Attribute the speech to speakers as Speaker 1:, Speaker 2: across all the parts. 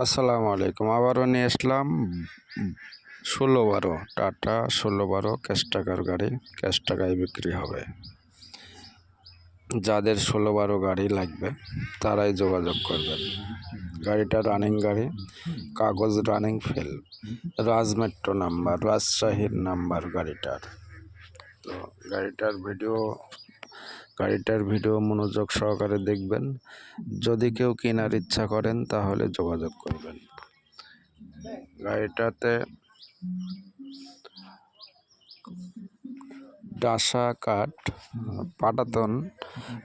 Speaker 1: আসসালামু আলাইকুম। আবারও নিয়ে আসলাম ষোলো বারো। টাটা, ষোলো বারো, ক্যাশ টাকার গাড়ি, ক্যাশ টাকায় বিক্রি হবে। যাদের ষোলো বারো গাড়ি লাগবে, তারাই যোগাযোগ করবেন। গাড়িটা রানিং গাড়ি, কাগজ রানিং ফেল রাজ মেট্রো নাম্বার, রাজশাহীর নাম্বার গাড়িটার। তো গাড়িটার ভিডিও গাড়িটার ভিডিও মনোযোগ সহকারে দেখবেন। যদি কেউ কেনার ইচ্ছা করেন, তাহলে যোগাযোগ করবেন। গাড়িটাতে ডাসা কাঠ, পাটাতন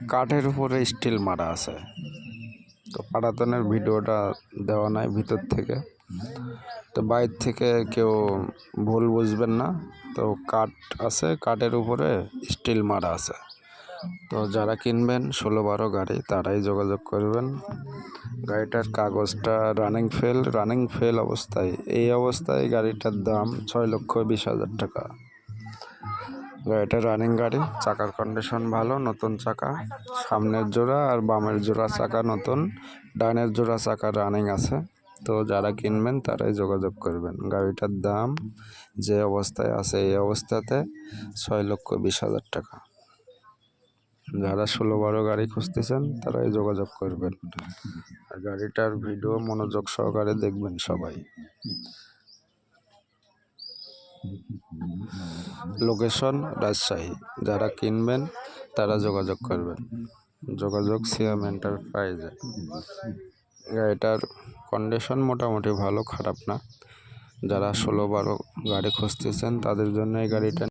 Speaker 1: কাঠের উপরে স্টিল মারা আছে। তো পাটাতনের ভিডিওটা দেওয়া নাই ভিতর থেকে। তো বাইর থেকে কেউ ভুল বুঝবেন না। তো কাঠ আছে, কাঠের উপরে স্টিল মারা আছে। তো যারা কিনবেন ষোলো বারো গাড়ি, তারাই যোগাযোগ করবেন। গাড়িটার কাগজটা রানিং ফেল রানিং ফেল অবস্থায়। এই অবস্থায় গাড়িটার দাম ছয় লক্ষ বিশ হাজার টাকা। গাড়িটা রানিং গাড়ি, চাকার কন্ডিশন ভালো, নতুন চাকা। সামনের জোড়া আর বামের জোড়া চাকা নতুন ডানের জোড়া চাকা রানিং আছে। তো যারা কিনবেন, তারাই যোগাযোগ করবেন। গাড়িটার দাম যে অবস্থায় আছে, এই অবস্থাতে ছয় লক্ষ বিশ হাজার টাকা। যারা ষোলো বারো গাড়ি খুঁজতেছেন, তারাই যোগাযোগ করবেন। আর গাড়িটার ভিডিও মনোযোগ সহকারে দেখবেন সবাই। লোকেশন রাজশাহী। যারা কিনবেন, তারা যোগাযোগ করবেন। যোগাযোগ সিএম এন্টারপ্রাইজে। গাড়িটার কন্ডিশন মোটামুটি ভালো, খারাপ না। যারা ষোলো বারো গাড়ি খুঁজতেছেন, তাদের জন্য এই গাড়িটা